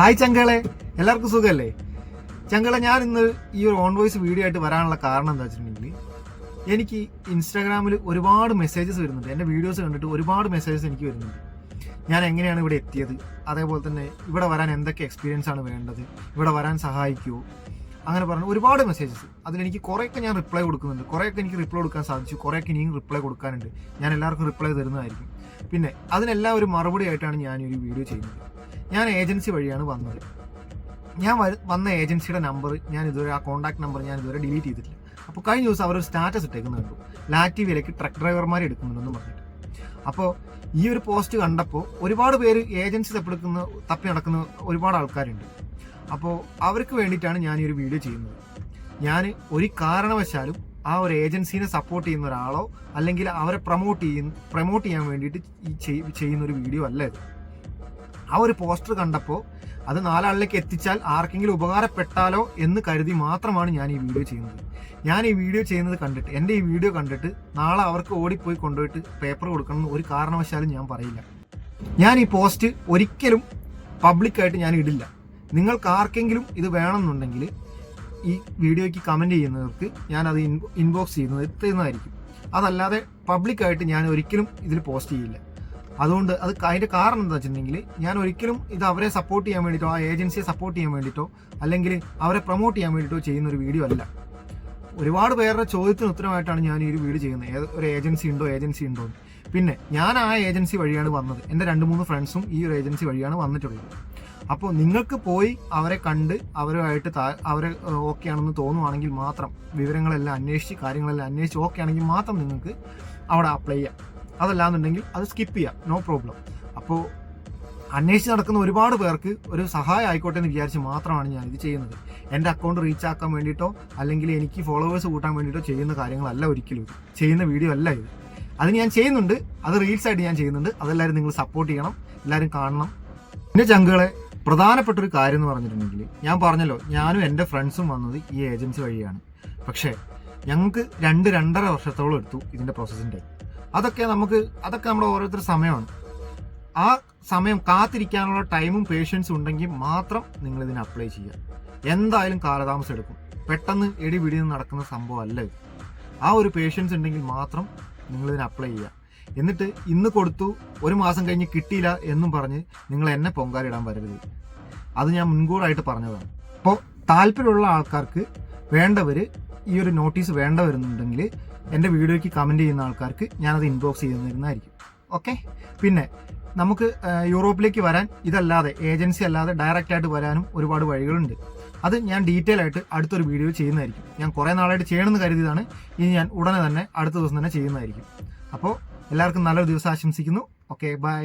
Hi ചങ്കളെ. എല്ലാവർക്കും സുഖമല്ലേ ചങ്കളെ ഞാൻ ഇന്ന് ഈ ഒരു ഓൺ വോയിസ് വീഡിയോ ആയിട്ട് വരാനുള്ള കാരണം എന്താ വെച്ചിട്ടുണ്ടെങ്കിൽ എനിക്ക് ഇൻസ്റ്റാഗ്രാമിൽ ഒരുപാട് മെസ്സേജസ് വരുന്നുണ്ട്. എന്റെ വീഡിയോസ് കണ്ടിട്ട് ഒരുപാട് മെസ്സേജസ് എനിക്ക് വരുന്നുണ്ട്. ഞാൻ എങ്ങനെയാണ് ഇവിടെ എത്തിയത്? അതേപോലെ തന്നെ ഇവിടെ വരാൻ എന്തൊക്കെ എക്സ്പീരിയൻസ് ആണ് വേണ്ടത്? ഇവിടെ വരാൻ സഹായിക്കുമോ അങ്ങനെ പറഞ്ഞ ഒരുപാട് മെസ്സേജസ് അതിലെനിക്ക് കുറേയൊക്കെ ഞാൻ റിപ്ലൈ കൊടുക്കുന്നുണ്ട്. കുറേയൊക്കെ എനിക്ക് റിപ്ലൈ കൊടുക്കാൻ സാധിച്ചു. കുറേയൊക്കെ ഇനിയും റിപ്ലൈ കൊടുക്കാനുണ്ട്. ഞാൻ എല്ലാവർക്കും റിപ്ലൈ തരുന്നതായിരിക്കും. പിന്നെ അതിനെല്ലാം ഒരു മറുപടി ആയിട്ടാണ് ഞാൻ ഈ വീഡിയോ ചെയ്യുന്നത്. ഞാൻ ഏജൻസി വഴിയാണ് വന്നത്. ഞാൻ വന്ന ഏജൻസിയുടെ നമ്പർ ഞാൻ ഇതുവരെ ആ കോൺടാക്ട് നമ്പർ ഞാൻ ഇതുവരെ ഡിലീറ്റ് ചെയ്തിട്ടില്ല. അപ്പോൾ കഴിഞ്ഞ ദിവസം അവർ സ്റ്റാറ്റസ് ഇട്ടേക്കുന്നത് കണ്ടു. ലാറ്റി വിലയ്ക്ക് ട്രക്ക് ഡ്രൈവർമാരെ എടുക്കുന്നുണ്ടെന്ന് പറഞ്ഞിട്ട്. അപ്പോൾ ഈ ഒരു പോസ്റ്റ് കണ്ടപ്പോൾ ഒരുപാട് പേര് ഏജൻസി തപ്പെടുക്കുന്ന തപ്പി നടക്കുന്ന ഒരുപാട് ആൾക്കാരുണ്ട്. അപ്പോൾ അവർക്ക് വേണ്ടിയിട്ടാണ് ഞാൻ ഈ ഒരു വീഡിയോ ചെയ്യുന്നത്. ഞാൻ ഒരു കാരണവശാലും ആ ഒരു ഏജൻസിനെ സപ്പോർട്ട് ചെയ്യുന്ന ഒരാളോ അല്ലെങ്കിൽ അവരെ പ്രൊമോട്ട് ചെയ്യുന്ന പ്രൊമോട്ട് ചെയ്യാൻ വേണ്ടിയിട്ട് ഈ ചെയ്യുന്ന ഒരു വീഡിയോ അല്ല ഇത്. ആ ഒരു പോസ്റ്റർ കണ്ടപ്പോൾ അത് നാലാളിലേക്ക് എത്തിച്ചാൽ ആർക്കെങ്കിലും ഉപകാരപ്പെട്ടാലോ എന്ന് കരുതി മാത്രമാണ് ഞാൻ ഈ വീഡിയോ ചെയ്യുന്നത്. ഞാൻ ഈ വീഡിയോ ചെയ്യുന്നത് കണ്ടിട്ട് എന്റെ ഈ വീഡിയോ കണ്ടിട്ട് നാളെ അവർക്ക് ഓടിപ്പോയി കൊണ്ടുപോയിട്ട് പേപ്പർ കൊടുക്കണം ഒരു കാരണവശാലും ഞാൻ പറയില്ല. ഞാൻ ഈ പോസ്റ്റ് ഒരിക്കലും പബ്ലിക്കായിട്ട് ഞാൻ ഇടില്ല. നിങ്ങൾക്ക് ആർക്കെങ്കിലും ഇത് വേണമെന്നുണ്ടെങ്കിൽ ഈ വീഡിയോയ്ക്ക് കമന്റ് ചെയ്യുന്നവർക്ക് ഞാൻ അത് ഇൻബോക്സ് ചെയ്യുന്നത് എത്തുന്നതായിരിക്കും അതല്ലാതെ പബ്ലിക്കായിട്ട് ഞാൻ ഒരിക്കലും ഇതിൽ പോസ്റ്റ് ചെയ്യില്ല. അതുകൊണ്ട് അത് അതിന്റെ കാരണം എന്താ വെച്ചിട്ടുണ്ടെങ്കിൽ ഞാൻ ഒരിക്കലും ഇത് അവരെ സപ്പോർട്ട് ചെയ്യാൻ വേണ്ടിയിട്ടോ ആ ഏജൻസിയെ സപ്പോർട്ട് ചെയ്യാൻ വേണ്ടിയിട്ടോ അല്ലെങ്കിൽ അവരെ പ്രൊമോട്ട് ചെയ്യാൻ വേണ്ടിയിട്ടോ ചെയ്യുന്ന ഒരു വീഡിയോ അല്ല. ഒരുപാട് പേരുടെ ചോദ്യത്തിന് ഉത്തരമായിട്ടാണ് ഞാൻ ഈ ഒരു വീഡിയോ ചെയ്യുന്നത്. ഏത് ഒരു ഏജൻസി ഉണ്ടോ ഏജൻസി ഉണ്ടോ. പിന്നെ ഞാൻ ആ ഏജൻസി വഴിയാണ് വന്നത്. എന്റെ രണ്ട് മൂന്ന് ഫ്രണ്ട്സും ഈ ഒരു ഏജൻസി വഴിയാണ് വന്നിട്ടുള്ളത്. അപ്പോൾ നിങ്ങൾക്ക് പോയി അവരെ കണ്ട് അവരുമായിട്ട് അവരെ ഓക്കെ ആണെന്ന് തോന്നുവാണെങ്കിൽ മാത്രം വിവരങ്ങളെല്ലാം അന്വേഷിച്ച് കാര്യങ്ങളെല്ലാം അന്വേഷിച്ച് ഓക്കെ ആണെങ്കിൽ മാത്രം നിങ്ങൾക്ക് അവിടെ അപ്ലൈ ചെയ്യാം. അതല്ലാന്നുണ്ടെങ്കിൽ അത് സ്കിപ്പ് ചെയ്യാം. നോ പ്രോബ്ലം അപ്പോൾ അന്വേഷിച്ച് നടക്കുന്ന ഒരുപാട് പേർക്ക് ഒരു സഹായം ആയിക്കോട്ടെ എന്ന് വിചാരിച്ച് മാത്രമാണ് ഞാൻ ഇത് ചെയ്യുന്നത്. എന്റെ അക്കൗണ്ട് റീച്ച് ആക്കാൻ വേണ്ടിയിട്ടോ അല്ലെങ്കിൽ എനിക്ക് ഫോളോവേഴ്സ് കൂട്ടാൻ വേണ്ടിയിട്ടോ ചെയ്യുന്ന കാര്യങ്ങളല്ല ഒരിക്കലും ഇത്. ചെയ്യുന്ന വീഡിയോ അല്ല ഇത്. അത് ഞാൻ ചെയ്യുന്നുണ്ട്. അത് റീൽസ് ആയിട്ട് ഞാൻ ചെയ്യുന്നുണ്ട്. അതെല്ലാവരും നിങ്ങൾ സപ്പോർട്ട് ചെയ്യണം. എല്ലാവരും കാണണം. പിന്നെ ചങ്കുകളെ പ്രധാനപ്പെട്ട ഒരു കാര്യം എന്ന് പറഞ്ഞിട്ടുണ്ടെങ്കിൽ ഞാൻ പറഞ്ഞല്ലോ ഞാനും എന്റെ ഫ്രണ്ട്സും വന്നത് ഈ ഏജൻസി വഴിയാണ്. പക്ഷേ ഞങ്ങൾക്ക് രണ്ട് രണ്ടര വർഷത്തോളം എടുത്തു ഇതിന്റെ പ്രോസസ്സിന്റെ അതൊക്കെ നമുക്ക് അതൊക്കെ നമ്മുടെ ഓരോരുത്തർ സമയമാണ്. ആ സമയം കാത്തിരിക്കാനുള്ള ടൈമും പേഷ്യൻസും ഉണ്ടെങ്കിൽ മാത്രം നിങ്ങൾ ഇതിന് അപ്ലൈ ചെയ്യുക. എന്തായാലും കാലതാമസം എടുക്കും. പെട്ടെന്ന് എടി നടക്കുന്ന സംഭവം അല്ല ആ ഒരു പേഷ്യൻസ് ഉണ്ടെങ്കിൽ മാത്രം നിങ്ങൾ ഇതിന് അപ്ലൈ ചെയ്യുക. എന്നിട്ട് ഇന്ന് കൊടുത്തു ഒരു മാസം കഴിഞ്ഞ് കിട്ടിയില്ല എന്നും പറഞ്ഞ് നിങ്ങൾ എന്നെ പൊങ്കാലിടാൻ വരരുത്. അത് ഞാൻ മുൻകൂറായിട്ട് പറഞ്ഞതാണ്. അപ്പോൾ താല്പര്യമുള്ള ആൾക്കാർക്ക് വേണ്ടവർ ഈ ഒരു നോട്ടീസ് വേണ്ട വരുന്നുണ്ടെങ്കിൽ എന്റെ വീഡിയോയ്ക്ക് കമന്റ് ചെയ്യുന്ന ആൾക്കാർക്ക് ഞാനത് ഇൻബോക്സ് ചെയ്ത് തരുന്നതായിരിക്കും ഓക്കെ പിന്നെ നമുക്ക് യൂറോപ്പിലേക്ക് വരാൻ ഇതല്ലാതെ ഏജൻസി അല്ലാതെ ഡയറക്റ്റ് ആയിട്ട് വരാനും ഒരുപാട് വഴികളുണ്ട്. അത് ഞാൻ ഡീറ്റെയിൽ ആയിട്ട് അടുത്തൊരു വീഡിയോ ചെയ്യുന്നതായിരിക്കും. ഞാൻ കുറേ നാളായിട്ട് ചെയ്യണമെന്ന് കരുതിയതാണ്. ഇനി ഞാൻ ഉടനെ തന്നെ അടുത്ത ദിവസം തന്നെ ചെയ്യുന്നതായിരിക്കും. അപ്പോൾ എല്ലാവർക്കും നല്ലൊരു ദിവസം ആശംസിക്കുന്നു. Okay bye